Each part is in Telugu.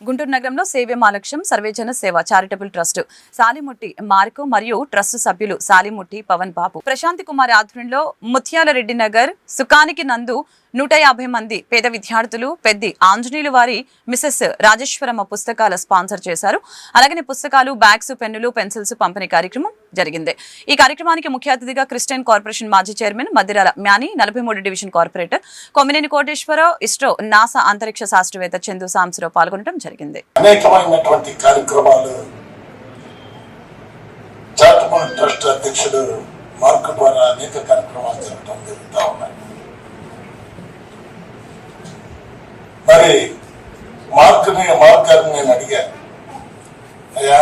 గుంటూరు నగరంలో సేవే మాలక్ష్యం Sarvejana Seva charitable trust Salimutti Mark మరియు ట్రస్ట్ సభ్యులు సాలిముట్టి పవన్ బాబు. ప్రశాంతి కుమార్ ఆధ్వర్యంలో ముత్యాల రెడ్డి నగర్ సుఖానికి నందు నూట యాభై మంది పేద విద్యార్థులు పెద్ది ఆంజనేయులు వారి మిసెస్ రాజేశ్వరమ్మ పుస్తకాల స్పాన్సర్ చేశారు. అలాగనే పుస్తకాలు బ్యాగ్స్ పెన్నులు పెన్సిల్స్ పంపిణీ కార్యక్రమం జరిగింది. ఈ కార్యక్రమానికి ముఖ్య అతిథిగా క్రిస్టియన్ కార్పొరేషన్ మాజీ చైర్మన్ మద్దిరాల మ్యాని నలభై మూడు division corporator Kommineni Koteswara Rao ISRO NASA అంతరిక్ష శాస్త్రవేత్త చందు సాంసరావు పాల్గొనడం జరిగింది. అనేకమైనటువంటి కార్యక్రమాలు ట్రస్ట్ అధ్యక్షుడు ద్వారా అనేక కార్యక్రమాలు జరగడం జరుగుతూ ఉన్నాయి. మరి మార్కుని మార్క్ గారిని నేను అడిగాను. అయ్యా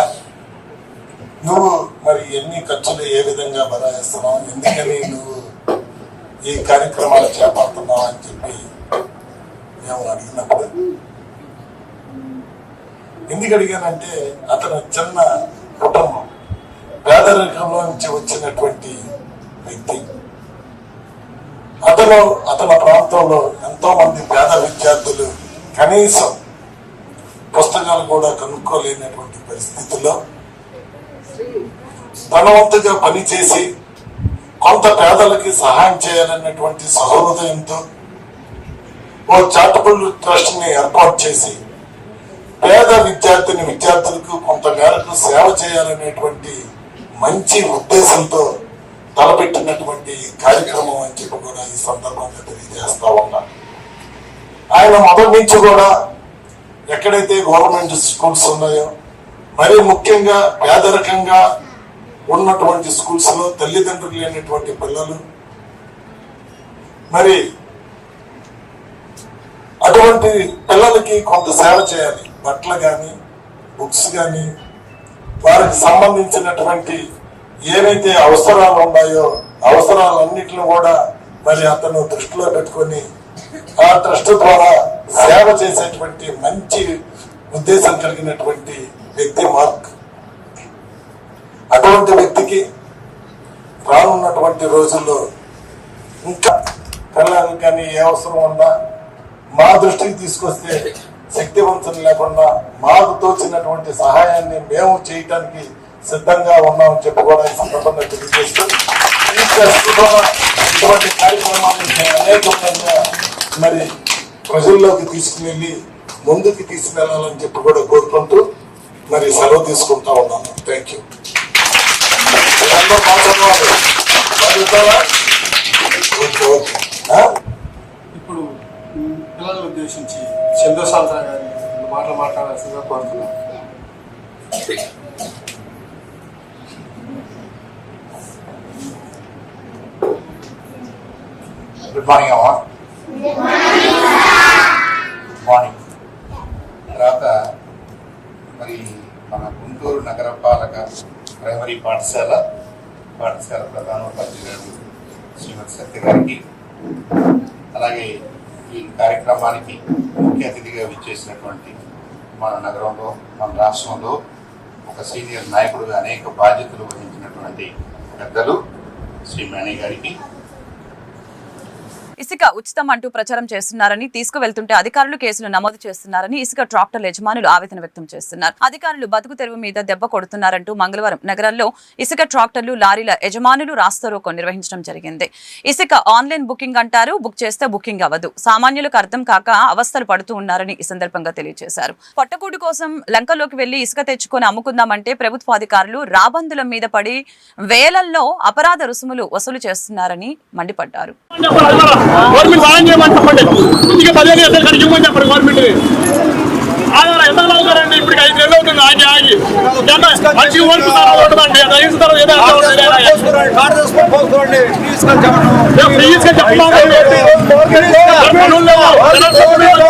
నువ్వు మరి ఎన్ని ఖర్చులు ఏ విధంగా బదాయిస్తున్నావు ఎందుకని నువ్వు ఈ కార్యక్రమాలు చేపడుతున్నావు అని చెప్పి మేము అడిగినప్పుడు ఎందుకు అడిగానంటే అతను చిన్న కుటుంబం పేదరికంలో నుంచి వచ్చినటువంటి వ్యక్తి. అతను అతని ప్రాంతంలో ఎంతో మంది పేద విద్యార్థులు కనీసం పుస్తకాలు కూడా కనుక్కోలేనటువంటి పరిస్థితుల్లో ధనవంతుగా పనిచేసి కొంత పేదలకి సహాయం చేయాలన్నటువంటి సహృదయంతో ఓ చారిటబుల్ ట్రస్ట్ని ఏర్పాటు చేసి పేద విద్యార్థిని విద్యార్థులకు కొంత మేరకు సేవ చేయాలనేటువంటి మంచి ఉద్దేశంతో తలపెట్టినటువంటి కార్యక్రమం అని చెప్పి కూడా ఈ సందర్భంగా తెలియజేస్తా ఉన్నాను ఆయన మొదటి నుంచి కూడా ఎక్కడైతే గవర్నమెంట్ స్కూల్స్ ఉన్నాయో మరి ముఖ్యంగా పేదరికంగా ఉన్నటువంటి స్కూల్స్లో తల్లిదండ్రులు లేనటువంటి పిల్లలు మరి అటువంటి పిల్లలకి కొంత సేవ చేయాలి. బట్టలు కానీ బుక్స్ కానీ వారికి సంబంధించినటువంటి ఏవైతే అవసరాలు ఉన్నాయో అవసరాలన్నిటిని కూడా మరి అతను దృష్టిలో పెట్టుకొని ఆ ట్రస్ట్ ద్వారా సేవ చేసేటువంటి మంచి ఉద్దేశం కలిగినటువంటి వ్యక్తి మార్క్. అటువంటి వ్యక్తికి రానున్నటువంటి రోజుల్లో ఇంకా పిల్లలు కానీ ఏ అవసరం ఉన్నా మా దృష్టికి తీసుకొస్తే శక్తివంతం లేకుండా మాకు తోచినటువంటి సహాయాన్ని మేము చేయటానికి సిద్ధంగా ఉన్నామని చెప్పి కూడా ఈ సందర్భంగా తెలియజేస్తూ ఇటువంటి కార్యక్రమాలను అనేకంగా మరి ప్రజల్లోకి తీసుకువెళ్ళి ముందుకు తీసుకెళ్ళాలని చెప్పి కూడా కోరుకుంటూ మరి సెలవు తీసుకుంటా ఉన్నాను. Thank you? ఇప్పుడు పిల్లలను ఉద్దేశించి చందు సాంత్రా గారి మాటలు మాట్లాడాల్సిందిగా కోరుతున్నాను. గుడ్ మార్నింగ్ అమ్మా మార్నింగ్ తర్వాత మరి మన గుంటూరు నగరపాలక ప్రైమరీ పాఠశాల పాఠశాల ప్రధానోపాధ్యాయులు శ్రీమతి సత్య గారికి అలాగే ఈ కార్యక్రమానికి ముఖ్య అతిథిగా విచ్చేసినటువంటి మన నగరంలో మన రాష్ట్రంలో ఒక సీనియర్ నాయకుడుగా అనేక బాధ్యతలు వహించినటువంటి పెద్దలు శ్రీ మేణి గారికి ఇసుక ఉచితం అంటూ ప్రచారం చేస్తున్నారని తీసుకువెళ్తుంటే అధికారులు కేసులు నమోదు చేస్తున్నారని ఇసుక ట్రాక్టర్ల యజమానులు ఆవేదన వ్యక్తం చేస్తున్నారు. అధికారులు బతుకు తెరువు మీద దెబ్బ కొడుతున్నారంటూ మంగళవారం నగరంలో ఇసుక ట్రాక్టర్లు లారీల యజమానులు రాస్తారోకో నిర్వహించడం జరిగింది. ఇసుక ఆన్లైన్ బుకింగ్ అంటారు బుక్ చేస్తే బుకింగ్ అవ్వదు. సామాన్యులకు అర్థం కాక అవస్థలు పడుతూ ఉన్నారని ఈ సందర్భంగా తెలియజేశారు. పొట్టకూడు కోసం లంకలోకి వెళ్ళి ఇసుక తెచ్చుకొని అమ్ముకుందామంటే ప్రభుత్వ అధికారులు రాబందుల మీద పడి వేలల్లో అపరాధ రుసుములు వసూలు చేస్తున్నారని మండిపడ్డారు. గవర్నమెంట్ సాయం చేయమని చెప్పండి. ఇంటికి పదిహేను ఎక్కడ కడిగి ఇవ్వమని చెప్పండి గవర్నమెంట్ ఆగారా ఎంత అవుతారండి ఇప్పుడు ఐదు నెలలు అవుతుంది ఆగి ఆగి మంచిగా ఓడిపోతారు ఓడమండి అది అయిన తర్వాత ఏదో అర్థం అవుతుంది లేదా? ప్లీజ్గా చెప్పమా పనులు లేవు. జనాలు సపోర్ట్ చేయాలి.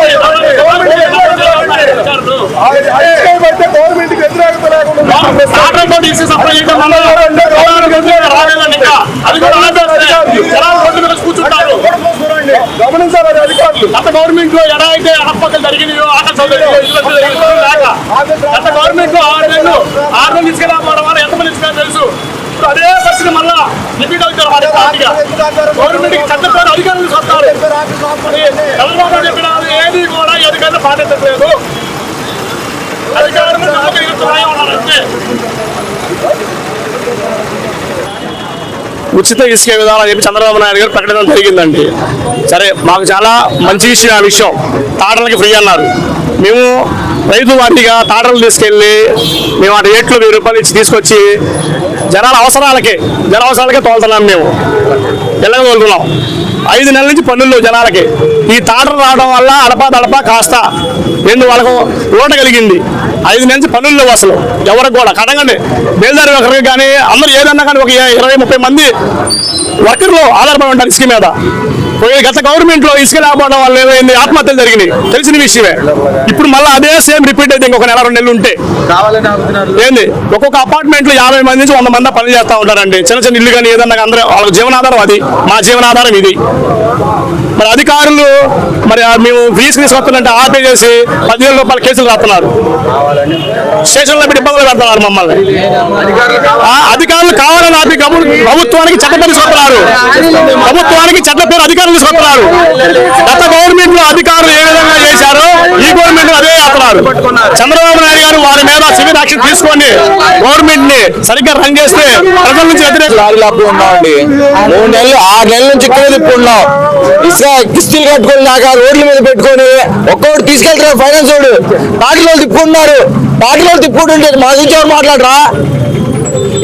ఆర్డర్ కూడా ఇసి సప్లై చేయడం వల్ల జనాలకు ఎందుకు రాలేదండి ఇంకా అది కూడా ఆపేస్తే కూర్చుంటారు గమనించాలి అధికారులు? గత గవర్నమెంట్లో ఎలా అయితే అడపక్కలు జరిగినాయో గత గవర్నమెంట్లో ఆరు నెలలు ఆరు నెలలు తీసుకెళ్ళకపోవడం వల్ల ఎంతమంది తీసుకెళ్ళి తెలుసు. అదే పరిస్థితి మళ్ళా రిపీట్ అవుతారు మరి గవర్నమెంట్ పేరు అధికారులు వస్తారు చంద్రబాబు చెప్పిన ఏది కూడా ఈ అధికారులు పాటించట్లేదు. చెప్తున్నాయి ఉన్నారు అంతే. ఉచిత ఇసుక విధానం అని చెప్పి చంద్రబాబు నాయుడు గారు ప్రకటించడం జరిగిందండి. సరే మాకు చాలా మంచి విషయం ఆ విషయం. తాటలకి ఫ్రీ అన్నారు. మేము రైతు వాటిగా తాటలు తీసుకెళ్ళి మేము వాటి రేట్లు వెయ్యి రూపాయలు ఇచ్చి తీసుకొచ్చి జనాల అవసరాలకే జన అవసరాలకే తోలుతున్నాం మేము. ఎల్లగా తోలుతున్నాం. ఐదు నెలల నుంచి పన్నులు జనాలకి. ఈ తాటలు రావడం వల్ల అడపా దడపా కాస్త రెండు వాళ్ళకు ఊట కలిగింది. ఐదు నుంచి పన్నులు లేవు అసలు ఎవరికి కూడా. కడగండి బేల్దారి ఒకరికి కానీ అందరూ ఏదన్నా కానీ ఒక ఇరవై ముప్పై మంది వర్కర్లు ఆధారపడి ఉంటారు ఇసుక మీద. గత గవర్నమెంట్లో ఇసుక లేకపోవడం వల్ల ఏమైంది? ఆత్మహత్యలు జరిగినాయి. తెలిసిన విషయమే. ఇప్పుడు మళ్ళీ అదే సేమ్ రిపీట్ అయితే ఇంకొక నెల రెండు నెలలు ఉంటే. ఏంది? ఒక్కొక్క అపార్ట్మెంట్లో యాభై మంది నుంచి వంద మంది పని చేస్తా ఉంటారండి. చిన్న చిన్న ఇల్లు కానీ ఏదన్నా అందరూ వాళ్ళకి జీవనాధారం అది. మా జీవనాధారం ఇది. మరి అధికారులు మరి ఆ మేము ఫీజు తీసుకొస్తున్నట్టు ఆపే చేసి పదివేల రూపాయల కేసులు రాస్తున్నారు స్టేషన్లో పెట్టి ఇబ్బందులు పెడుతున్నారు మమ్మల్ని. ఆ అధికారులు కావాలని ఆపి ప్రభుత్వానికి చట్ట పేరు తీసుకొస్తున్నారు. ప్రభుత్వానికి చట్ట పేరు అధికారులు తీసుకొస్తున్నారు. గత గవర్నమెంట్లో అధికారులు ఏ విధంగా చేశారో ఈ గవర్నమెంట్ అదే చేస్తున్నారు. చంద్రబాబు నాయుడు గారు వారి మీద సివిల్ యాక్షన్ తీసుకోండి గవర్నమెంట్ని సరిగ్గా రన్ చేస్తే ప్రజల నుంచి వ్యతిరేక లారీలు అప్పుడు ఉన్నామండి మూడు నెలలు ఆరు నెలల నుంచి ఇక్కడ తిప్పుకున్నాం ఇసుక కిస్తీలు కట్టుకుని దాకా రోడ్ల మీద పెట్టుకొని ఒక్కొక్కటి తీసుకెళ్తారు ఫైనాన్స్ వాడు పార్టీలో తిప్పుకున్నారు పార్టీలో తిప్పుకుంటుంటే మా గురించి ఎవరు మాట్లాడరా?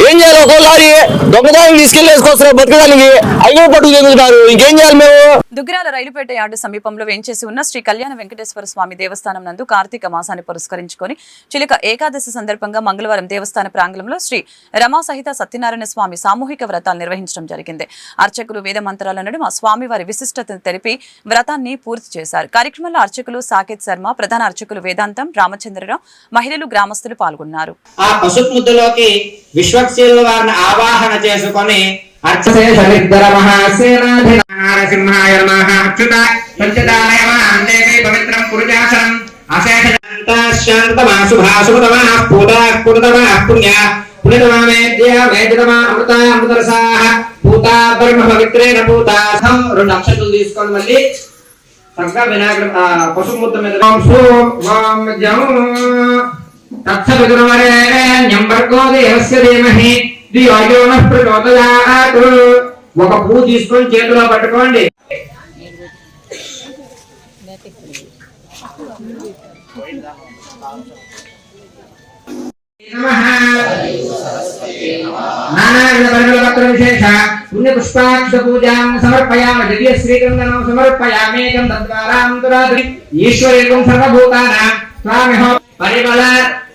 ఏం చేయాలి ఒక్కో లారీ దొంగదారులు తీసుకెళ్ళి బతకడానికి? అయ్యో పట్టుకు తిరుగుతున్నారు ఇంకేం చేయాలి మేము? దుగ్గిరాల రైలుపేట యార్డు సమీపంలో వేంచేసి ఉన్న శ్రీ కళ్యాణ వెంకటేశ్వర స్వామి దేవస్థానం నందు కార్తీక మాసాన్ని పురస్కరించుకొని చిలుక ఏకాదశి సందర్భంగా మంగళవారం దేవస్థాన ప్రాంగణంలో శ్రీ రమా సహిత సత్యనారాయణ స్వామి సామూహిక వ్రతాలు నిర్వహించడం జరిగింది. అర్చకులు వేద మంత్రాల నడుమ స్వామివారి విశిష్టతను తెలిపి వ్రతాన్ని పూర్తి చేశారు. కార్యక్రమంలో అర్చకులు సాకేత్ శర్మ ప్రధాన అర్చకులు వేదాంతం రామచంద్రరావు మహిళలు గ్రామస్తులు పాల్గొన్నారు. ఆ పసుపు ముద్దలోకి వారిని ఆవాహన చేసుకొని నరసింహాయ నమః అచ్యుత పంచదానయ పవిత్రం పురుజాసనం అశేషాంతమాశుభాశుభతమా పూతా పూతమా పుణ్య పుణ్యతమా అక్షతులు తీసుకొని మళ్ళీ చక్కగా వినాయకుడు పసుపు ముద్ద మీద ఓం సోం ఓం దేవస్య ధీమహి. శ్రీ యో ఒక పువ్వు తీసుకొని చేతిలో పట్టుకోండి. నమః సమర్పయామ శ్రీగంధనం సమర్పయామేకం ఈశ్వరేకం సర్వభూతానాం. స్వామిహో పరిమళ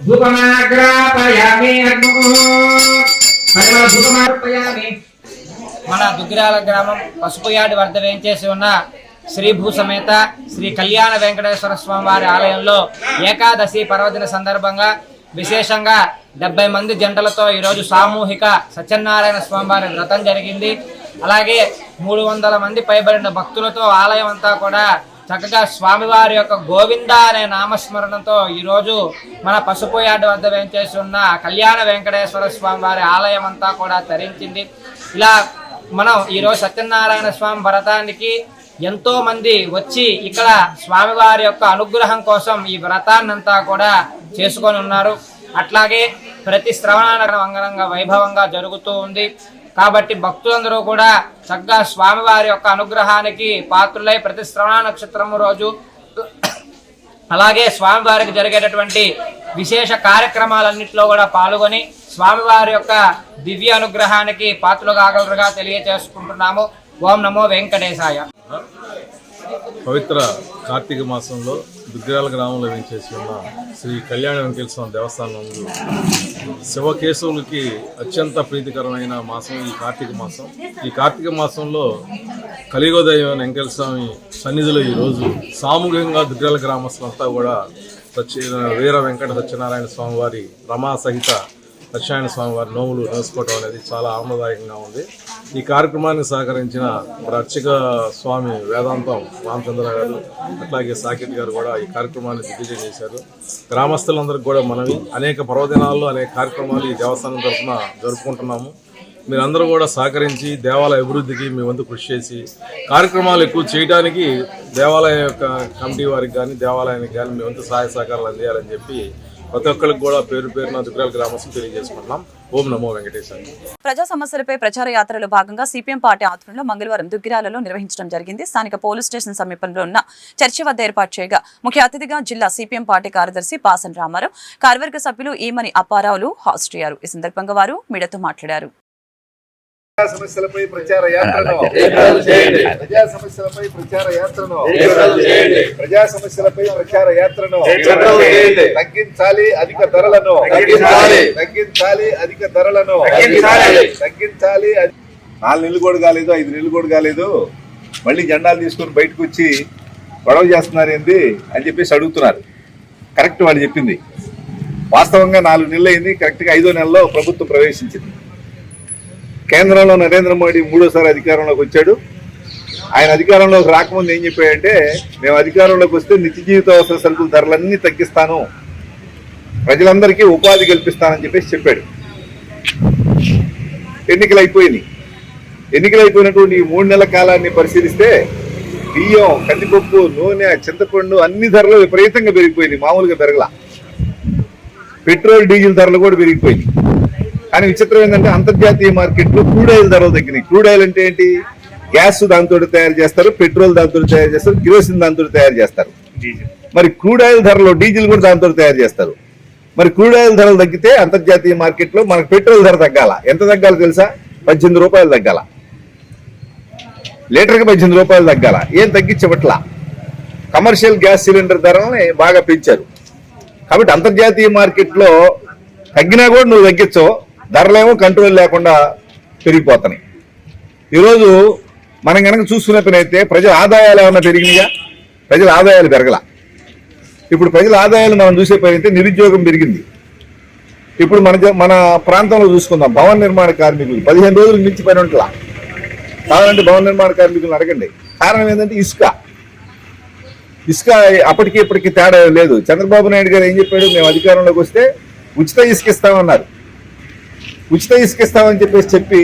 ధూపమాగ్రాపయామే అగ్నో. మన దుగ్గిరాల గ్రామం పసుపుయాడి వద్ద వేయించేసి ఉన్న శ్రీ భూ సమేత శ్రీ కళ్యాణ వెంకటేశ్వర స్వామి వారి ఆలయంలో ఏకాదశి పర్వదిన సందర్భంగా విశేషంగా డెబ్బై మంది జంటలతో ఈరోజు సామూహిక సత్యనారాయణ స్వామివారి వ్రతం జరిగింది. అలాగే మూడు వందల మంది పైబడిన భక్తులతో ఆలయం అంతా కూడా చక్కగా స్వామివారి యొక్క గోవింద అనే నామస్మరణతో ఈరోజు మన పసుపుయాడు వద్ద వేంచేసి ఉన్న కళ్యాణ వెంకటేశ్వర స్వామి వారి ఆలయం అంతా కూడా తరించింది. ఇలా మనం ఈరోజు సత్యనారాయణ స్వామి వ్రతానికి ఎంతో మంది వచ్చి ఇక్కడ స్వామివారి యొక్క అనుగ్రహం కోసం ఈ వ్రతాన్నంతా కూడా చేసుకొని ఉన్నారు. అట్లాగే ప్రతి శ్రవణానగరం అంగరంగ వైభవంగా జరుగుతూ ఉంది. కాబట్టి భక్తులందరూ కూడా చక్కగా స్వామివారి యొక్క అనుగ్రహానికి పాత్రులై ప్రతి శ్రవణ నక్షత్రము రోజు అలాగే స్వామివారికి జరిగేటటువంటి విశేష కార్యక్రమాలన్నింటిలో కూడా పాల్గొని స్వామివారి యొక్క దివ్య అనుగ్రహానికి పాత్రలు కాగలరుగా తెలియజేసుకుంటున్నాము ఓం నమో వెంకటేశాయ. పవిత్ర కార్తీక మాసంలో దుగ్గిరాల గ్రామంలో వేయించేసి ఉన్న శ్రీ కళ్యాణ వెంకటేశ్వర స్వామి దేవస్థానంలో శివకేశవులకి అత్యంత ప్రీతికరమైన మాసం ఈ కార్తీక మాసం. ఈ కార్తీక మాసంలో కలిగోదయం వెంకటేశ్వర స్వామి సన్నిధిలో ఈరోజు సామూహికంగా దుగ్గిరాల గ్రామస్తులంతా కూడా సత్య వీర వెంకట సత్యనారాయణ స్వామి వారి రమా సహిత సత్యనారాయణ స్వామి వారి నోములు నేర్చుకోవడం అనేది చాలా ఆనందదాయకంగా ఉంది. ఈ కార్యక్రమానికి సహకరించిన అర్చక స్వామి వేదాంతం రామచంద్ర గారు అట్లాగే సాకేత్ గారు కూడా ఈ కార్యక్రమాన్ని దిగ్విజయం చేశారు. గ్రామస్తులందరికీ కూడా మనవి. అనేక పర్వదినాల్లో అనేక కార్యక్రమాలు ఈ దేవస్థానం తరఫున జరుపుకుంటున్నాము. మీరందరూ కూడా సహకరించి దేవాలయ అభివృద్ధికి మీ వంతు కృషి చేసి కార్యక్రమాలు ఎక్కువ చేయడానికి దేవాలయం యొక్క కమిటీ వారికి కానీ దేవాలయానికి కానీ మీ వంతు సహాయ సహకారాలు అందియాలని చెప్పి ప్రతి ఒక్కరికి కూడా పేరు పేరున దుగ్గరాల గ్రామస్తులు తెలియజేసుకుంటున్నాం. ఓం నమో వెంకటేశ్వర ప్రజా సమస్యలపై ప్రచార యాత్రలో భాగంగా సిపిఎం పార్టీ ఆధ్వర్యంలో మంగళవారం దుగ్గిరాలలో నిర్వహించడం జరిగింది. స్థానిక పోలీస్ స్టేషన్ సమీపంలో ఉన్న చర్చి వద్ద ఏర్పాటు చేయగా ముఖ్య అతిథిగా జిల్లా సిపిఎం పార్టీ కార్యదర్శి పాసన్ రామారావు కార్యవర్గ సభ్యులు ఈమని అప్పారావులు హాజరయ్యారు. ఈ సందర్భంగా వారు మీడియాతో మాట్లాడారు. సమస్యలపై ప్రచార యాత్రను. ప్రజా సమస్యలపై ప్రచార యాత్రను. ప్రజా సమస్యలపై ప్రచార యాత్రను. తగ్గించాలి అధిక ధరలను. తగ్గించాలి. అధిక ధరలను. తగ్గించాలి. నాలుగు నెలలు కూడా కాలేదు ఐదు నెలలు కూడా కాలేదు. మళ్ళీ జెండాలు తీసుకొని బయటకు వచ్చి గొడవ చేస్తున్నారు ఏంది అని చెప్పేసి అడుగుతున్నారు. కరెక్ట్ వాళ్ళు చెప్పింది. వాస్తవంగా నాలుగు నెలలు అయింది కరెక్ట్గా ఐదో నెలలో ప్రభుత్వం ప్రవేశించింది. కేంద్రంలో నరేంద్ర మోడీ మూడోసారి అధికారంలోకి వచ్చాడు. ఆయన అధికారంలోకి రాకముందు ఏం చెప్పాడంటే మేము అధికారంలోకి వస్తే నిత్య జీవిత అవసర సరుకుల ధరలన్నీ తగ్గిస్తాను. ప్రజలందరికీ ఉపాధి కల్పిస్తానని చెప్పేసి చెప్పాడు. ఎన్నికలు అయిపోయినాయి ఎన్నికలు అయిపోయినటువంటి ఈ మూడు నెలల కాలాన్ని పరిశీలిస్తే బియ్యం కందిపప్పు నూనె చింతపండు అన్ని ధరలు విపరీతంగా పెరిగిపోయినాయి మామూలుగా పెరగల. పెట్రోల్ డీజిల్ ధరలు కూడా పెరిగిపోయినాయి. కానీ విచిత్రం ఏంటంటే అంతర్జాతీయ మార్కెట్లో క్రూడ్ ఆయిల్ ధరలు తగ్గినాయి. క్రూడ్ ఆయిల్ అంటే ఏంటి? గ్యాస్ దాంతో తయారు చేస్తారు పెట్రోల్ దాంతో తయారు చేస్తారు కిరోసిన్ దాంతో తయారు చేస్తారు. మరి క్రూడ్ ఆయిల్ ధరలో డీజిల్ కూడా దాంతో తయారు చేస్తారు. మరి క్రూడ్ ఆయిల్ ధరలు తగ్గితే అంతర్జాతీయ మార్కెట్లో మనకు పెట్రోల్ ధర తగ్గాల. ఎంత తగ్గాలో తెలుసా? పద్దెనిమిది రూపాయలు తగ్గాల. లీటర్కి పద్దెనిమిది రూపాయలు తగ్గాల. ఏం తగ్గించబట్లా? కమర్షియల్ గ్యాస్ సిలిండర్ ధరల్ని బాగా పెంచారు. కాబట్టి అంతర్జాతీయ మార్కెట్లో తగ్గినా కూడా నువ్వు తగ్గించవు. ధరలేమో కంట్రోల్ లేకుండా పెరిగిపోతున్నాయి. ఈరోజు మనం కనుక చూసుకునే అయితే ప్రజల ఆదాయాలు ఏమైనా పెరిగినాయా? ప్రజల ఆదాయాలు పెరగల. ఇప్పుడు ప్రజల ఆదాయాలు మనం చూసే పైన అయితే నిరుద్యోగం పెరిగింది. ఇప్పుడు మన మన ప్రాంతంలో చూసుకుందాం. భవన నిర్మాణ కార్మికులు పదిహేను రోజులు మించి పని ఉంటలా. కావాలంటే భవన నిర్మాణ కార్మికులను అడగండి. కారణం ఏంటంటే ఇసుక. ఇసుక అప్పటికి ఇప్పటికి తేడా లేదు. చంద్రబాబు నాయుడు గారు ఏం చెప్పాడు? మేము అధికారంలోకి వస్తే ఉచిత ఇసుక ఇస్తామన్నారు. ఉచిత ఇసుక ఇస్తామని చెప్పేసి చెప్పి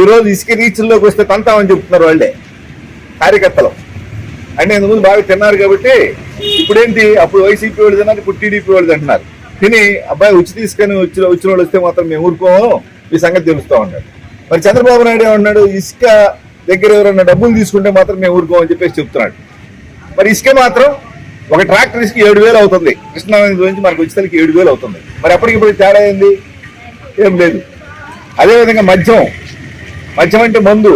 ఈరోజు ఇసుక రీచ్ల్లోకి వస్తే తంతామని చెప్తున్నారు వాళ్ళే కార్యకర్తలు. అంటే ఇంతకుముందు బాగా తిన్నారు కాబట్టి ఇప్పుడేంటి? అప్పుడు వైసీపీ వాళ్ళు తిన్నారు ఇప్పుడు టీడీపీ వాళ్ళు తింటున్నారు. తిని అబ్బాయి ఉచిత ఇసుకని వచ్చిన వచ్చిన వాళ్ళు వస్తే మాత్రం మేము ఊరుకోము ఈ సంగతి తెలుస్తూ ఉన్నాడు. మరి చంద్రబాబు నాయుడు ఏమన్నాడు? ఇసుక దగ్గర ఎవరైనా డబ్బులు తీసుకుంటే మాత్రం మేము ఊరుకోమని చెప్పేసి చెప్తున్నాడు. మరి ఇసుక మాత్రం ఒక ట్రాక్టర్ ఇసుక ఏడు వేలు అవుతుంది. కృష్ణానది నుంచి మనకు వచ్చేసరికి ఏడు వేలు అవుతుంది. మరి అప్పటికిప్పుడు తేడా ఏంది? ఏం లేదు. అదేవిధంగా మద్యం. మద్యం అంటే మందు.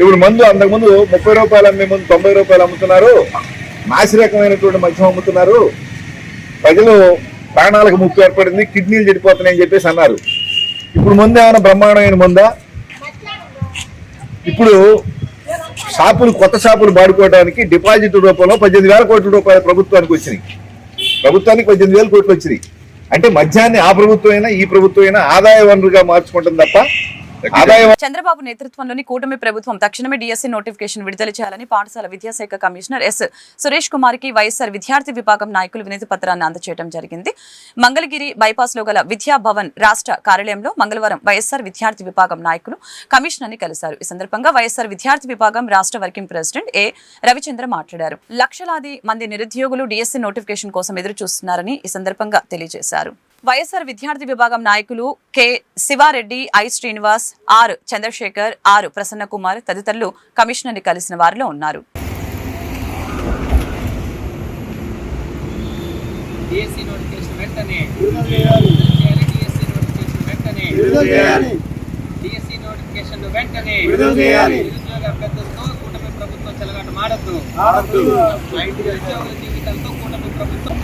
ఇప్పుడు మందు అంతకుముందు ముప్పై రూపాయలు అమ్మే ముందు తొంభై రూపాయలు అమ్ముతున్నారు. నాసి రకమైనటువంటి మద్యం అమ్ముతున్నారు. ప్రజలు ప్రాణాలకు ముప్పు ఏర్పడింది కిడ్నీలు చెడిపోతున్నాయని చెప్పేసి అన్నారు. ఇప్పుడు ముందు ఏమైనా బ్రహ్మాండమైన ముందా? ఇప్పుడు షాపులు కొత్త షాపులు వాడుకోవడానికి డిపాజిట్ రూపంలో పద్దెనిమిది వేల కోట్ల రూపాయలు ప్రభుత్వానికి వచ్చినాయి. ప్రభుత్వానికి పద్దెనిమిది వేల కోట్లు వచ్చినాయి. అంటే మద్యాన్ని ఆ ప్రభుత్వం అయినా ఈ ప్రభుత్వం అయినా ఆదాయ వనరుగా మార్చుకుంటుంది తప్ప చంద్రబాబు నేతృత్వంలోని కూటమి ప్రభుత్వం తక్షణమే డిఎస్సీ నోటిఫికేషన్ విడుదల చేయాలని పాఠశాల విద్యాశాఖ కమిషనర్ ఎస్ సురేష్ కుమార్కి వైఎస్ఆర్ విద్యార్థి విభాగం నాయకులు వినతి పత్రాన్ని అందజేయడం జరిగింది. మంగళగిరి బైపాస్లో గల విద్యా భవన్ రాష్ట్ర కార్యాలయంలో మంగళవారం వైఎస్ఆర్ విద్యార్థి విభాగం నాయకులు కమిషనర్ని కలిశారు. ఈ సందర్భంగా వైఎస్ఆర్ విద్యార్థి విభాగం రాష్ట్ర వర్కింగ్ ప్రెసిడెంట్ ఏ రవిచంద్ర మాట్లాడారు. లక్షలాది మంది నిరుద్యోగులు డిఎస్సీ నోటిఫికేషన్ కోసం ఎదురు చూస్తున్నారని ఈ సందర్భంగా తెలియజేశారు. వైఎస్ఆర్ విద్యార్థి విభాగం నాయకులు K Shiva Reddy I Srinivas R Chandrasekhar R Prasanna Kumar తదితరులు కమిషనర్ని కలిసిన వారిలో ఉన్నారు. వెంటనే. నిరుద్యోగ అభ్యర్థులతో కూటమి ప్రభుత్వం చెలగాట మాడద్దు జీవితాలతో కూటమి ప్రభుత్వం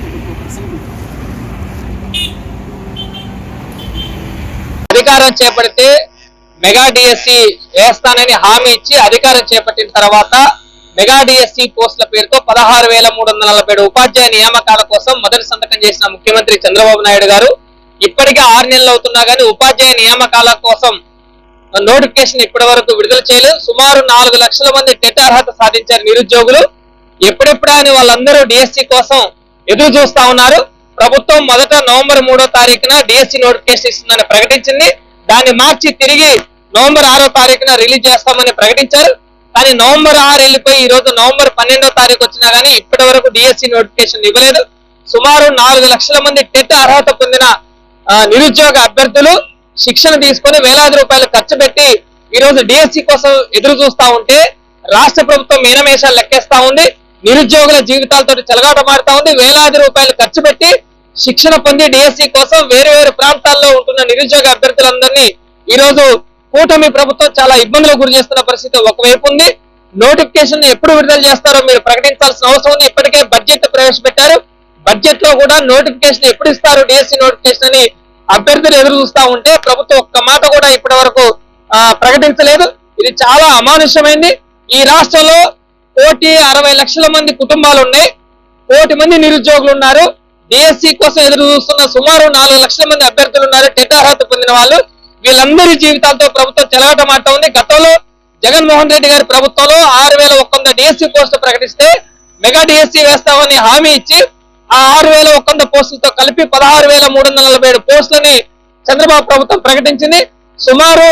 అధికారం చేపడితే మెగా డిఎస్సి వేస్తానని హామీ ఇచ్చి అధికారం చేపట్టిన తర్వాత మెగా డిఎస్సి పోస్టుల పేరుతో పదహారు వేల మూడు వందల నలభై ఏడు ఉపాధ్యాయ నియామకాల కోసం మొదటి సంతకం చేసిన ముఖ్యమంత్రి చంద్రబాబు నాయుడు గారు. ఇప్పటికే ఆరు నెలలు అవుతున్నా కానీ ఉపాధ్యాయ నియామకాల కోసం నోటిఫికేషన్ ఇప్పటి వరకు విడుదల చేయలేదు. సుమారు నాలుగు లక్షల మంది టెట్ అర్హత సాధించారు నిరుద్యోగులు. ఎప్పుడెప్పుడా అని వాళ్ళందరూ డిఎస్సి కోసం ఎదురు చూస్తా ఉన్నారు. ప్రభుత్వం మొదట నవంబర్ మూడో తారీఖున డిఎస్సి నోటిఫికేషన్ ఇస్తుందని ప్రకటించింది. దాన్ని మార్చి తిరిగి నవంబర్ ఆరో తారీఖున రిలీజ్ చేస్తామని ప్రకటించారు. కానీ నవంబర్ ఆరు వెళ్ళిపోయి ఈ రోజు నవంబర్ పన్నెండో తారీఖు వచ్చినా గానీ ఇప్పటి వరకు డిఎస్సి నోటిఫికేషన్ ఇవ్వలేదు. సుమారు నాలుగు లక్షల మంది టెట్ అర్హత పొందిన ఆ, నిరుద్యోగ అభ్యర్థులు శిక్షణ తీసుకొని వేలాది రూపాయలు ఖర్చు పెట్టి ఈ రోజు డిఎస్సి కోసం ఎదురు చూస్తా ఉంటే రాష్ట్ర ప్రభుత్వం మీనమేషాలు లెక్కేస్తా ఉంది. నిరుద్యోగుల జీవితాలతో చెలగాట మారుతా ఉంది. వేలాది రూపాయలు ఖర్చు పెట్టి శిక్షణ పొంది డిఎస్సి కోసం వేరు వేరు ప్రాంతాల్లో ఉంటున్న నిరుద్యోగ అభ్యర్థులందరినీ ఈ రోజు కూటమి ప్రభుత్వం చాలా ఇబ్బందులకు గురి చేస్తున్న పరిస్థితి ఒకవైపు ఉంది. నోటిఫికేషన్ ఎప్పుడు విడుదల చేస్తారో మీరు ప్రకటించాల్సిన అవసరం ఉంది. ఇప్పటికే బడ్జెట్ ప్రవేశపెట్టారు. బడ్జెట్లో కూడా నోటిఫికేషన్ ఎప్పుడు ఇస్తారు? డిఎస్సి నోటిఫికేషన్ అని అభ్యర్థులు ఎదురు చూస్తా ఉంటే ప్రభుత్వం ఒక్క మాట కూడా ఇప్పటి వరకు ప్రకటించలేదు. ఇది చాలా అమానుష్యమైంది. ఈ రాష్ట్రంలో కోటి అరవై లక్షల మంది కుటుంబాలు ఉన్నాయి. కోటి మంది నిరుద్యోగులు ఉన్నారు. డిఎస్సి కోసం ఎదురు చూస్తున్న సుమారు నాలుగు లక్షల మంది అభ్యర్థులు ఉన్నారు. టెట్ అర్హత పొందిన వాళ్ళు. వీళ్ళందరి జీవితాలతో ప్రభుత్వం చెలగటమాట ఉంది. గతంలో జగన్మోహన్ రెడ్డి గారి ప్రభుత్వంలో ఆరు వేల ఒక్క వంద డిఎస్సి పోస్టులు ప్రకటిస్తే మెగా డిఎస్సి వేస్తామని హామీ ఇచ్చి ఆ ఆరు వేల ఒక్క వంద పోస్టులతో కలిపి పదహారు వేల మూడు వందల నలభై ఏడు పోస్టులని చంద్రబాబు ప్రభుత్వం ప్రకటించింది. సుమారు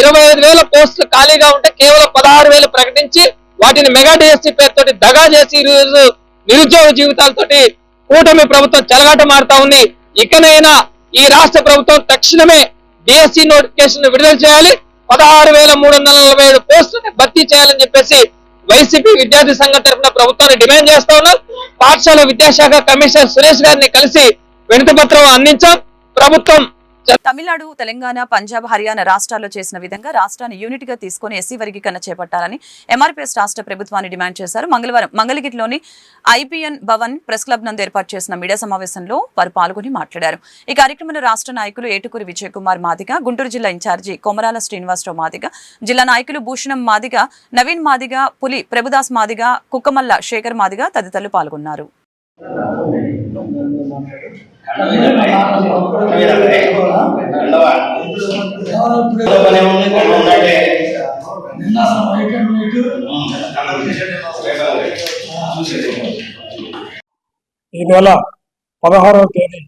ఇరవై ఐదు వేల పోస్టులు ఖాళీగా ఉంటే కేవలం పదహారు వేలు ప్రకటించి వాటిని మెగా డిఎస్సి పేరుతోటి దగా చేసి ఈరోజు నిరుద్యోగ జీవితాలతోటి కూటమి ప్రభుత్వం చెలగాట మారుతా ఉంది. ఇకనైనా ఈ రాష్ట్ర ప్రభుత్వం తక్షణమే డిఎస్సి నోటిఫికేషన్ విడుదల చేయాలి. పదహారు వేల మూడు వందల నలభై ఏడు పోస్టులని భర్తీ చేయాలని చెప్పేసి వైసీపీ విద్యార్థి సంఘం తరఫున ప్రభుత్వాన్ని డిమాండ్ చేస్తా ఉన్నారు పాఠశాల విద్యాశాఖ కమిషనర్ సురేష్ గారిని కలిసి వినతి పత్రం అందించాం. ప్రభుత్వం తమిళనాడు తెలంగాణ పంజాబ్ హర్యానా రాష్ట్రాల్లో చేసిన విధంగా రాష్ట్రాన్ని యూనిట్గా తీసుకుని ఎస్సీ వర్గీకరణ చేపట్టాలని ఎంఆర్పీఎస్ రాష్ట్ర ప్రభుత్వాన్ని డిమాండ్ చేశారు. మంగళవారం మంగళగిరిలోని ఐపీఎన్ భవన్ ప్రెస్ క్లబ్ నందు ఏర్పాటు చేసిన మీడియా సమావేశంలో వారు పాల్గొని మాట్లాడారు. ఈ కార్యక్రమంలో రాష్ట్ర నాయకులు ఏటుకూరి విజయ్ కుమార్ మాదిగ గుంటూరు జిల్లా ఇన్ఛార్జి కొమరాల శ్రీనివాసరావు మాదిగ జిల్లా నాయకులు భూషణం మాదిగ నవీన్ మాదిగ పులి ప్రభుదాస్ మాదిగ కుక్కమల్ల శేఖర్ మాదిగ తదితరులు పాల్గొన్నారు. ఈ నెల పదహారవ తేదీ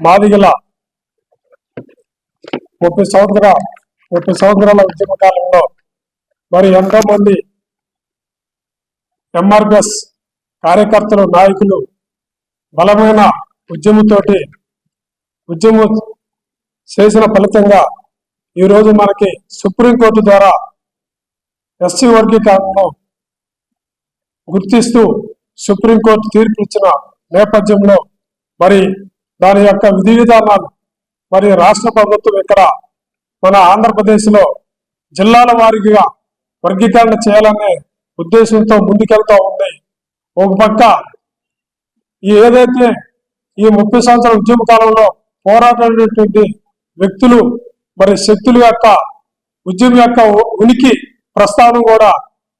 మాదిగల ముప్పై సంవత్సర ముప్పై సంవత్సరాల ఉద్యమ కాలంలో మరి ఎంతో మంది ఎంఆర్పిఎస్ కార్యకర్తలు నాయకులు బలమైన ఉద్యమంతోటి ఉద్యమం చేసిన ఫలితంగా ఈరోజు మనకి సుప్రీంకోర్టు ద్వారా ఎస్సీ వర్గీకరణను గుర్తిస్తూ సుప్రీంకోర్టు తీర్పు ఇచ్చిన నేపథ్యంలో మరి దాని యొక్క విధి విధానాలు మరి రాష్ట్ర ప్రభుత్వం ఇక్కడ మన ఆంధ్రప్రదేశ్లో జిల్లాల వారీగా వర్గీకరణ చేయాలనే ఉద్దేశంతో ముందుకెళ్తూ ఉంది. ఒక పక్క ఈ ఏదైతే ఈ ముప్పై సంవత్సరాల ఉద్యమ కాలంలో పోరాడినటువంటి వ్యక్తులు మరి శక్తుల యొక్క ఉద్యమం యొక్క ఉనికి ప్రస్థానం కూడా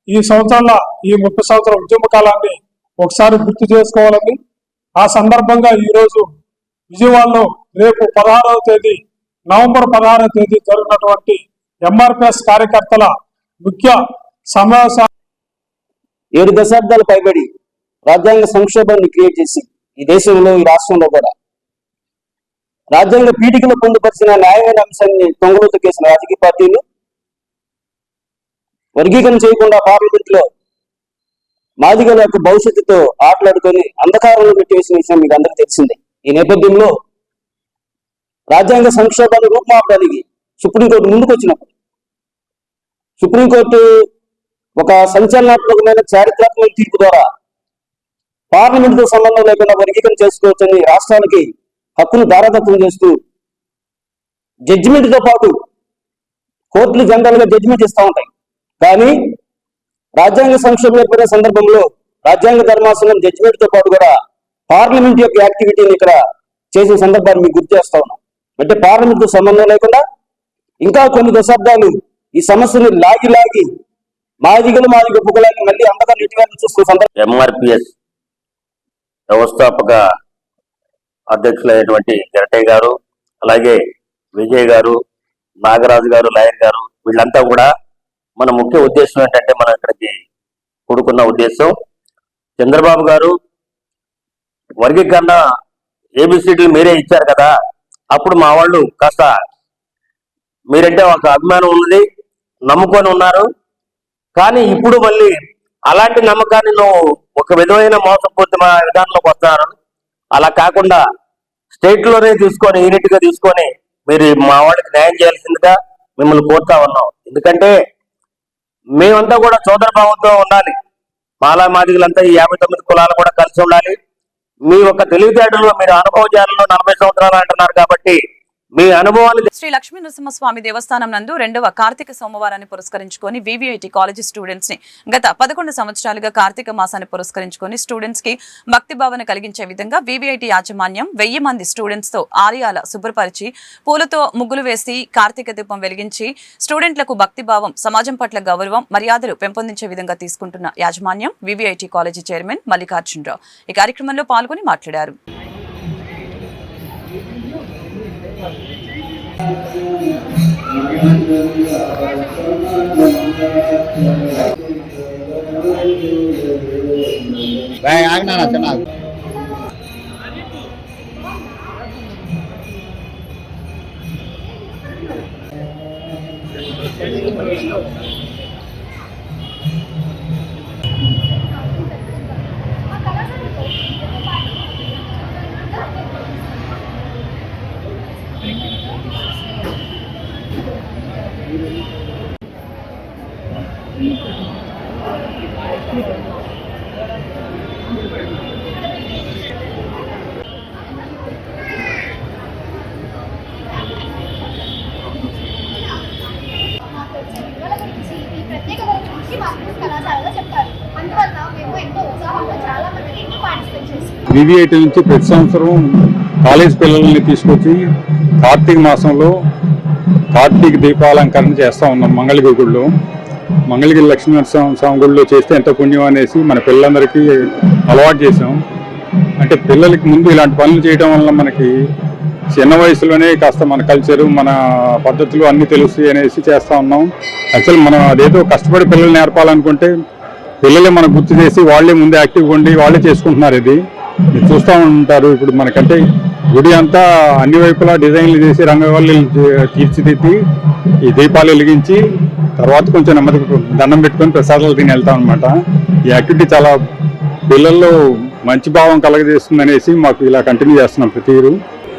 ఈ సంవత్సరాల ఈ ముప్పై సంవత్సరాల ఉద్యమ కాలాన్ని ఒకసారి గుర్తు చేసుకోవాలని ఆ సందర్భంగా ఈ రోజు విజయవాడలో రేపు పదహారవ తేదీ నవంబర్ పదహారవ తేదీ జరిగినటువంటి ఎంఆర్పిఎస్ కార్యకర్తల ముఖ్య సమావేశ ఏడు దశాబ్దాలు పైబడి రాజ్యాంగ సంక్షోభాన్ని క్రియేట్ చేసి ఈ దేశంలో ఈ రాష్ట్రంలో కూడా. రాజ్యాంగ పీఠికను పొందుపరిచిన న్యాయమైన అంశాన్ని తొంగలో తొక్కేసిన రాజకీయ పార్టీలు వర్గీకరణ చేయకుండా పార్లమెంట్లో మాదిగల యొక్క భవిష్యత్తుతో ఆటలాడుకొని అంధకారంలో పెట్టివేసిన విషయం మీకు అందరికీ తెలిసిందే. ఈ నేపథ్యంలో రాజ్యాంగ సంక్షోభాన్ని రూపుమాపడానికి సుప్రీంకోర్టు ముందుకు వచ్చినప్పుడు సుప్రీంకోర్టు ఒక సంచలనాత్మకమైన చారిత్రాత్మక తీర్పు ద్వారా పార్లమెంట్తో సంబంధం లేకుండా వర్గీకరణ చేసుకోవచ్చని రాష్ట్రానికి హక్కును దారదత్వం చేస్తూ జడ్జిమెంట్తో పాటు కోర్టులు జనరల్గా జడ్జిమెంట్ ఇస్తూ ఉంటాయి. కానీ రాజ్యాంగ సంక్షోభం ఏర్పడిన సందర్భంలో రాజ్యాంగ ధర్మాసనం జడ్జిమెంట్తో పాటు కూడా పార్లమెంట్ యొక్క యాక్టివిటీని ఇక్కడ చేసిన సందర్భాన్ని మీకు గుర్తు చేస్తా ఉన్నాం. అంటే పార్లమెంట్తో సంబంధం లేకుండా ఇంకా కొన్ని దశాబ్దాలు ఈ సమస్యని లాగి లాగి మాదిగలు మాదిగ పుగలాన్ని మళ్ళీ అందగా నీటిగా చూస్తున్న సందర్భం ఎంఆర్పిఎస్ వ్యవస్థాపక అధ్యక్షులైనటువంటి గరటయ్య గారు అలాగే విజయ్ గారు నాగరాజు గారు లాయర్ గారు వీళ్ళంతా కూడా మన ముఖ్య ఉద్దేశం ఏంటంటే మనం ఇక్కడికి కూడుకున్న ఉద్దేశం. చంద్రబాబు గారు వర్గీకరణ ఏబిసిడీలు మీరే ఇచ్చారు కదా అప్పుడు మా వాళ్ళు కాస్త మీరంటే ఒక అభిమానం ఉన్నది నమ్ముకొని ఉన్నారు. కానీ ఇప్పుడు మళ్ళీ అలాంటి నమ్మకాన్ని నువ్వు ఒక విధమైన మోసపూరిత విధానంలోకి వస్తున్నారు. అలా కాకుండా స్టేట్లోనే తీసుకొని యూనిట్గా తీసుకొని మీరు మా వాళ్ళకి న్యాయం చేయాల్సిందిగా మిమ్మల్ని కోరుతా ఉన్నాం. ఎందుకంటే మేమంతా కూడా సోదర భావంతో ఉండాలి. మాలా మాదిగలంతా ఈ యాభై తొమ్మిది కులాలు కూడా కలిసి ఉండాలి. మీ యొక్క తెలివితేటలు మీరు అనుభవజాలలో నలభై సంవత్సరాలు అంటున్నారు కాబట్టి మీ అనుభవాలు శ్రీ లక్ష్మీ నరసింహస్వామి దేవస్థానం నందు రెండవ కార్తీక సోమవారాన్ని పురస్కరించుకొని వివిఐటి కాలేజీ స్టూడెంట్స్ని గత పదకొండు సంవత్సరాలుగా కార్తీక మాసాన్ని పురస్కరించుకొని స్టూడెంట్స్కి భక్తి భావన కలిగించే విధంగా వివిఐటి యాజమాన్యం వెయ్యి మంది స్టూడెంట్స్తో ఆలయాల శుభ్రపరిచి పూలతో ముగ్గులు వేసి కార్తీక దీపం వెలిగించి స్టూడెంట్లకు భక్తి భావం సమాజం పట్ల గౌరవం మర్యాదలు పెంపొందించే విధంగా తీసుకుంటున్న యాజమాన్యం వివిఐటి కాలేజీ చైర్మన్ మల్లికార్జునరావు. ఈ కార్యక్రమంలో పాల్గొని మాట్లాడారు. మాకు వచ్చిన విలువల గురించి వివిఐటి నుంచి ప్రతి సంవత్సరం కాలేజ్ పిల్లల్ని తీసుకొచ్చి కార్తీక మాసంలో కార్తీక దీపాలంకరణ చేస్తూ ఉన్నాం మంగళగిరి గుడిలో మంగళగిరి లక్ష్మీనరసింహ స్వామి గుడిలో చేస్తే ఎంత పుణ్యం అనేసి మన పిల్లలందరికీ అలవాటు చేసాం అంటే పిల్లలకి ముందు ఇలాంటి పనులు చేయడం వల్ల మనకి చిన్న వయసులోనే కాస్త మన కల్చరు మన పద్ధతులు అన్నీ తెలుస్తాయి అనేసి చేస్తూ ఉన్నాం. యాక్చువల్ మనం అదేదో కష్టపడి పిల్లలు నేర్పాలనుకుంటే పిల్లలే మనకు గుర్తు చేసి వాళ్ళే ముందే యాక్టివ్గా ఉండి వాళ్ళే చేసుకుంటున్నారు ఇది. మీరు చూస్తూ ఉంటారు ఇప్పుడు మనకంటే గుడి అంతా అన్ని వైపులా డిజైన్లు చేసి రంగవల్లి తీర్చిదిద్ది ఈ దీపాలు వెలిగించి తర్వాత కొంచెం నెమ్మది దండం పెట్టుకొని ప్రసాదాలు తిని వెళ్తాం అనమాట ఈ యాక్టివిటీ చాలా పిల్లల్లో మంచి భావం కలగజేస్తుంది అనేసి మాకు ఇలా కంటిన్యూ చేస్తున్నాం ప్రతి ఇయర్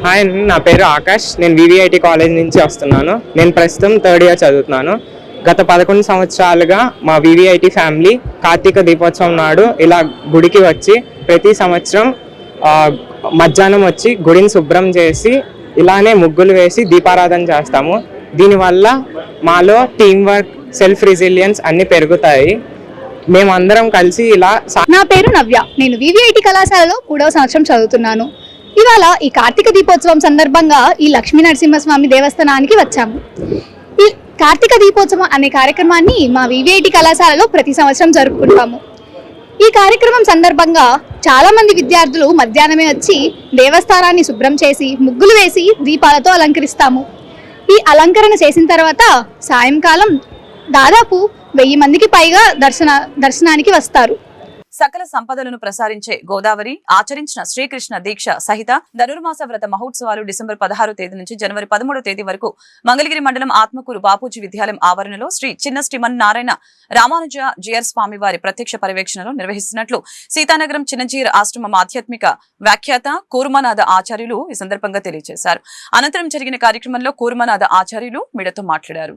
హాయ్ నా పేరు ఆకాష్. నేను వివిఐటి కాలేజ్ నుంచి వస్తున్నాను. నేను ప్రస్తుతం థర్డ్ ఇయర్ చదువుతున్నాను. గత పదకొండు సంవత్సరాలుగా మా వివిఐటి ఫ్యామిలీ కార్తీక దీపోత్సవం నాడు ఇలా గుడికి వచ్చి ప్రతి సంవత్సరం మధ్యాహ్నం వచ్చి గుడిని శుభ్రం చేసి ఇలానే ముగ్గులు వేసి దీపారాధన చేస్తాము. దీనివల్ల మాలో టీం వర్క్ సెల్ఫ్ రెసిలియన్స్ అన్నీ పెరుగుతాయి. మేమందరం కలిసి ఇలా నా పేరు నవ్య. నేను వివిఐటి కళాశాలలో మూడవ సంవత్సరం చదువుతున్నాను. ఇవాళ ఈ కార్తీక దీపోత్సవం సందర్భంగా ఈ లక్ష్మీ నరసింహస్వామి దేవస్థానానికి వచ్చాము. ఈ కార్తీక దీపోత్సవం అనే కార్యక్రమాన్ని మా వివిఐటి కళాశాలలో ప్రతి సంవత్సరం జరుపుకుంటాము. ఈ కార్యక్రమం సందర్భంగా చాలా మంది విద్యార్థులు మధ్యాహ్నమే వచ్చి దేవస్థానాన్ని శుభ్రం చేసి ముగ్గులు వేసి దీపాలతో అలంకరిస్తాము. ఈ అలంకరణ చేసిన తర్వాత సాయంకాలం దాదాపు వెయ్యి మందికి పైగా దర్శన దర్శనానికి వస్తారు. సకల సంపదలను ప్రసారించే గోదావరి ఆచరించిన శ్రీకృష్ణ దీక్ష సహిత ధనుర్మాస వ్రత మహోత్సవాలు డిసెంబర్ పదహారు తేదీ నుంచి జనవరి పదమూడో తేదీ వరకు మంగళగిరి మండలం ఆత్మకూరు బాపూజీ విద్యాలయం ఆవరణలో శ్రీ చిన్న శ్రీమన్ నారాయణ రామానుజ జిఆర్ స్వామి వారి ప్రత్యక్ష పర్యవేక్షణలో నిర్వహిస్తున్నట్లు సీతానగరం చిన్నజీర్ ఆశ్రమం ఆధ్యాత్మిక వ్యాఖ్యాత కూర్మనాథ ఆచార్యులు ఈ సందర్భంగా తెలియజేశారు. అనంతరం జరిగిన కార్యక్రమంలో కూర్మనాథ ఆచార్యులు మీడతో మాట్లాడారు.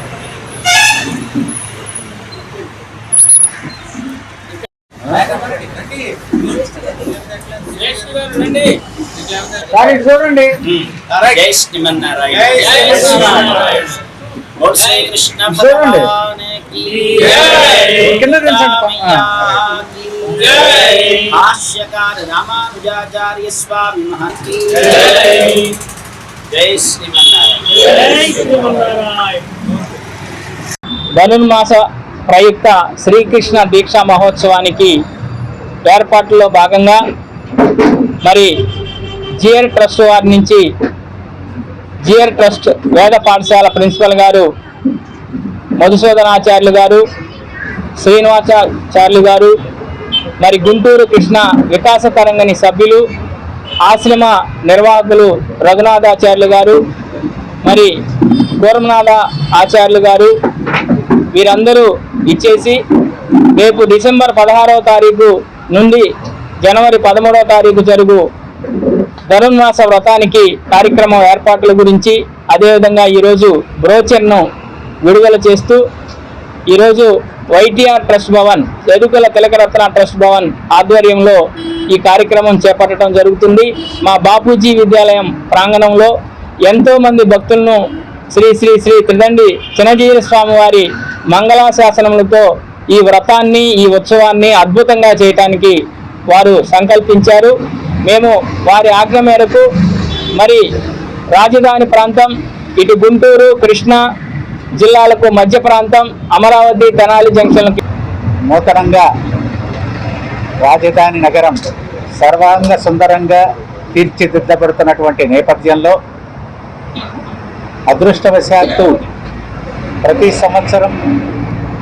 చూడండి. జై శ్రీమన్నారాయణ. జై శ్రీమన్నారాయణ. బోల్ శ్రీ కృష్ణ కింద భాష్యకార రామానుజాచార్య స్వామి మహంతి. జై. శ్రీమన్నారాయణ. ధనుర్మాస ప్రయుక్త శ్రీకృష్ణ దీక్షా మహోత్సవానికి ఏర్పాట్లలో భాగంగా మరి జిఆర్ ట్రస్ట్ వారి నుంచి జిఆర్ ట్రస్ట్ వేద పాఠశాల ప్రిన్సిపల్ గారు మధుసూదనాచార్యులు గారు శ్రీనివాసాచార్యులు గారు మరి గుంటూరు కృష్ణ వికాస తరంగని సభ్యులు ఆశ్రమ నిర్వాహకులు రఘునాథాచార్యులు గారు మరి కూరమనాథ ఆచార్యులు గారు వీరందరూ ఇచ్చేసి రేపు డిసెంబర్ పదహారవ తారీఖు నుండి జనవరి పదమూడవ తారీఖు జరుగు ధనుర్మాస వ్రతానికి కార్యక్రమం ఏర్పాట్ల గురించి అదేవిధంగా ఈరోజు బ్రోచర్ను విడుదల చేస్తూ ఈరోజు YTR trust Bhavan Edukala Tilakaratna trust Bhavan ఆధ్వర్యంలో ఈ కార్యక్రమం చేపట్టడం జరుగుతుంది. మా బాపూజీ విద్యాలయం ప్రాంగణంలో ఎంతోమంది భక్తులను శ్రీ శ్రీ శ్రీ త్రిదండి చిన్నజీర స్వామివారి మంగళాశాసనములతో ఈ వ్రతాన్ని ఈ ఉత్సవాన్ని అద్భుతంగా చేయటానికి వారు సంకల్పించారు. మేము వారి ఆజ్ఞ మేరకు మరి రాజధాని ప్రాంతం ఇటు గుంటూరు కృష్ణా జిల్లాలకు మధ్య ప్రాంతం అమరావతి తెనాలి జంక్షన్లకి నూతనంగా రాజధాని నగరం సర్వాంగ సుందరంగా తీర్చిదిద్దబడుతున్నటువంటి నేపథ్యంలో అదృష్టవశాత్తు ప్రతి సంవత్సరం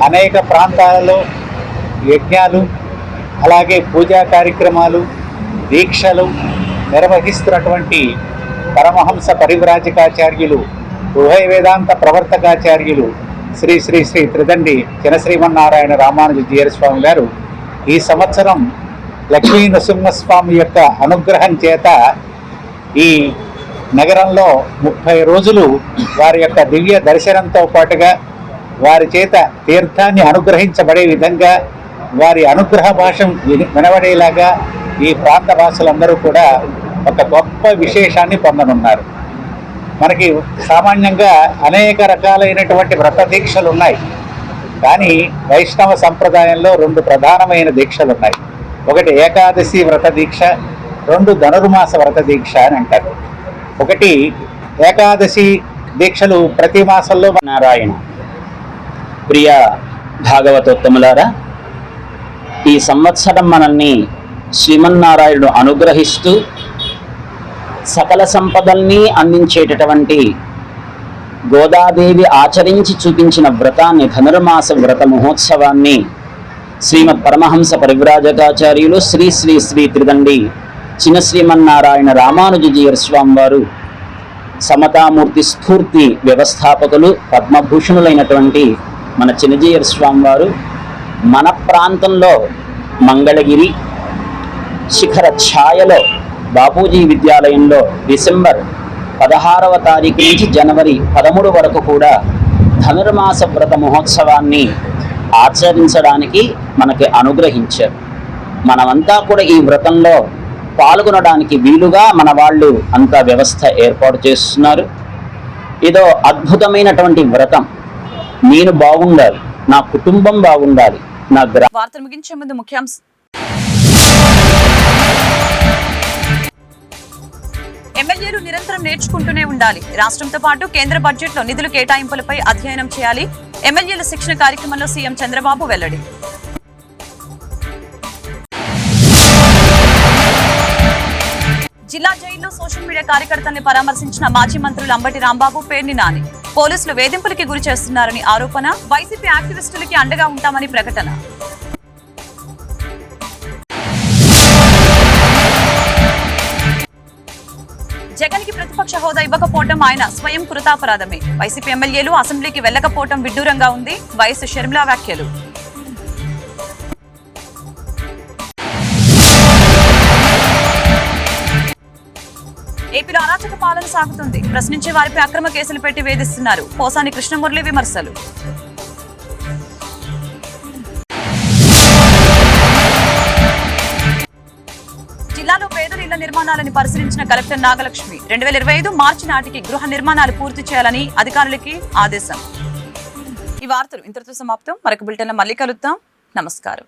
అనేక ప్రాంతాలలో యజ్ఞాలు అలాగే పూజా కార్యక్రమాలు దీక్షలు నిర్వహిస్తున్నటువంటి పరమహంస పరివ్రాజకాచార్యులు ఉభయ వేదాంత ప్రవర్తకాచార్యులు శ్రీ శ్రీ శ్రీ త్రిదండి చినశ్రీమన్నారాయణ రామానుజ జీయరస్వామి గారు ఈ సంవత్సరం లక్ష్మీ నృసింహస్వామి యొక్క అనుగ్రహం చేత ఈ నగరంలో ముప్పై రోజులు వారి యొక్క దివ్య దర్శనంతో పాటుగా వారి చేత తీర్థాన్ని అనుగ్రహించబడే విధంగా వారి అనుగ్రహ భాషం విని- వినబడేలాగా ఈ ప్రాంత భాషలందరూ కూడా ఒక గొప్ప విశేషాన్ని పొందనున్నారు. మనకి సామాన్యంగా అనేక రకాలైనటువంటి వ్రత దీక్షలు ఉన్నాయి కానీ వైష్ణవ సంప్రదాయంలో రెండు ప్రధానమైన దీక్షలు ఉన్నాయి ఒకటి ఏకాదశి వ్రత దీక్ష రెండు ధనుర్మాస వ్రత దీక్ష అని అంటారు. ఒకటి ఏకాదశి దీక్షలు ప్రతి మాసంలో నారాయణ. ప్రియ భాగవతోత్తములారా ఈ సంవత్సరం మనల్ని శ్రీమన్నారాయణుడు అనుగ్రహిస్తూ సకల సంపదల్ని అందించేటటువంటి గోదాదేవి ఆచరించి చూపించిన వ్రతాన్ని ధనుర్మాస వ్రత మహోత్సవాన్ని శ్రీమద్ పరమహంస పరివ్రాజకాచార్యులు శ్రీ శ్రీ శ్రీ త్రిదండి చిన్న శ్రీమన్నారాయణ రామానుజీయర్ స్వామి వారు సమతామూర్తి స్ఫూర్తి వ్యవస్థాపకులు పద్మభూషణులైనటువంటి మన చిన్నజీయర్ స్వామి వారు మన ప్రాంతంలో మంగళగిరి శిఖర ఛాయలో బాపూజీ విద్యాలయంలో డిసెంబర్ పదహారవ తారీఖు నుంచి జనవరి పదమూడు వరకు కూడా ధనుర్మాస వ్రత మహోత్సవాన్ని ఆచరించడానికి మనకి అనుగ్రహించారు. మనమంతా కూడా ఈ వ్రతంలో పాల్గొనడానికి వీలుగా మన వాళ్ళు అంతా వ్యవస్థ ఏర్పాటు చేస్తున్నారు. ఇదో అద్భుతమైనటువంటి వ్రతం. నేను బాగుండాలి నా కుటుంబం బాగుండాలి నా వార్తలు ముగించే ముందు ముఖ్యాంశ. ఎమ్మెల్యేలు నిరంతరం నేర్చుకుంటూనే ఉండాలి. రాష్ట్రంతో పాటు కేంద్ర బడ్జెట్లో నిధులు కేటాయింపులపై అధ్యయనం చేయాలి. ఎమ్మెల్యేల శిక్షణ కార్యక్రమంలో సీఎం చంద్రబాబు వెల్లడి. జిల్లా జైల్లో సోషల్ మీడియా కార్యకర్తల్ని పరామర్శించిన మాజీ మంత్రులు అంబటి రాంబాబు పేర్ని నాని. పోలీసులు వేధింపులకి గురి చేస్తున్నారని ఆరోపణ వైసీపీ యాక్టివిస్టులకి అండగా ఉంటామని ప్రకటన. జగన్కి ప్రతిపక్ష హోదా ఇవ్వకపోవడం ఆయన స్వయం కృతాపరాధమే. వైసీపీ ఎమ్మెల్యేలు అసెంబ్లీకి వెళ్ళకపోవటం విడ్డూరంగా ఉంది. వైఎస్ షర్మిలా వ్యాఖ్యలు. పాలన సాగుతుంది. ప్రశ్నించే వారిపై అక్రమ కేసులు పెట్టి వేధిస్తున్నారు. పోసాని కృష్ణమురళి విమర్శలు. జిల్లాలో పేదల ఇళ్ళ నిర్మాణాలను పరిశీలించిన కలెక్టర్ నాగలక్ష్మి రెండు వేల ఇరవై ఐదు మార్చి నాటికి గృహ నిర్మాణాలు పూర్తి చేయాలని అధికారులకి ఆదేశం. ఈ వార్తలు ఇంతటితో సమాప్తం. మరొక బులెటిన్ మళ్ళీ కలుద్దాం. నమస్కారం.